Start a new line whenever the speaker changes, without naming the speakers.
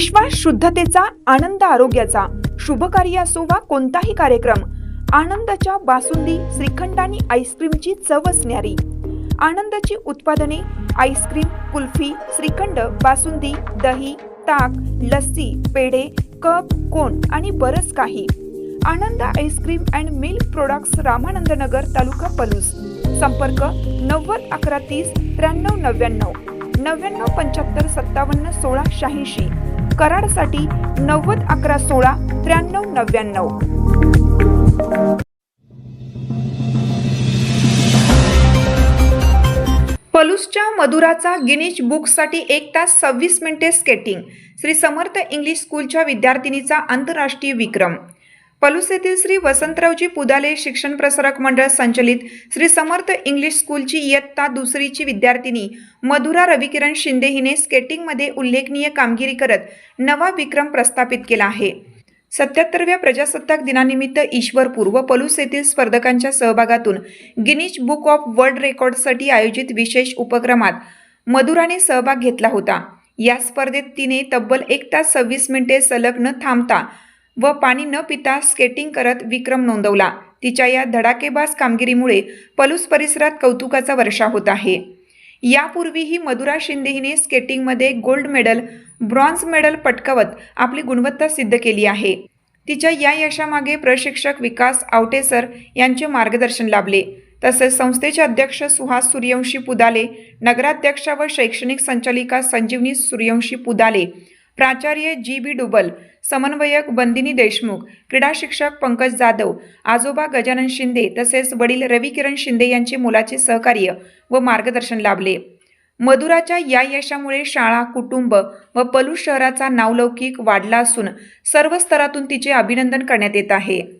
विश्वास शुद्धतेचा आनंद आरोग्याचा. शुभ कार्य असो वा कोणताही कार्यक्रम आनंदाच्या बासुंदी श्रीखंड आणि आईस्क्रीमची चवच न्यारी आनंदाची उत्पादने आईस्क्रीम कुल्फी श्रीखंड बासुंदी दही ताक लस्सी पेढे कप कोण आणि बरंच काही. Anand ice cream and milk products Ramanand Nagar taluka Palus. संपर्क नव्वद अकरा तीस त्र्याण्णव नव्याण्णव. नव्याण्णव पंच्याहत्तर सत्तावन्न सोळा शहाऐंशी. कराडसाठी नव्वद अकरा सोळा त्र्याण्णव नव्याण्णव. पलूसच्या मधुराचा गिनीज बुकसाठी एक तास सव्वीस मिनिटे स्केटिंग. श्री समर्थ इंग्लिश स्कूलच्या विद्यार्थिनीचा आंतरराष्ट्रीय विक्रम. पलूस येथील श्री वसंतरावजी पुदाले शिक्षण प्रसारक मंडळ संचलित श्री समर्थ इंग्लिश स्कूलची इयत्ता दुसरीची विद्यार्थिनी मधुरा रविकिरण शिंदे हिने स्केटिंगमध्ये उल्लेखनीय कामगिरी करत नवा विक्रम प्रस्थापित केला आहे. सत्याहत्तरव्या प्रजासत्ताक दिनानिमित्त ईश्वरपूर व पलूस येथील स्पर्धकांच्या सहभागातून गिनीज बुक ऑफ वर्ल्ड रेकॉर्डसाठी आयोजित विशेष उपक्रमात मधुराने सहभाग घेतला होता. या स्पर्धेत तिने तब्बल एक तास सव्वीस मिनिटे सलग न थांबता व पाणी न पिता स्केटिंग करत विक्रम नोंदवला. तिच्या या धडाकेबाज कामगिरीमुळे पलूस परिसरात कौतुकाचा वर्षा होत आहे. यापूर्वीही मधुरा शिंदे हिने स्केटिंगमध्ये गोल्ड मेडल ब्रॉन्झ मेडल पटकवत आपली गुणवत्ता सिद्ध केली आहे. तिच्या या यशामागे प्रशिक्षक विकास आवटे सर यांचे मार्गदर्शन लाभले. तसेच संस्थेचे अध्यक्ष सुहास सूर्यवंशी पुदाले नगराध्यक्षा व शैक्षणिक संचालिका संजीवनी सूर्यवंशी पुदाले प्राचार्य जी बी डुबल समन्वयक बंदिनी देशमुख क्रीडा शिक्षक पंकज जाधव आजोबा गजानन शिंदे तसेच वडील रविकिरण शिंदे यांचे मुलाचे सहकार्य व मार्गदर्शन लाभले. मधुराच्या या यशामुळे शाळा कुटुंब व पलूस शहराचा नावलौकिक वाढला असून सर्व स्तरातून तिचे अभिनंदन करण्यात येत आहे.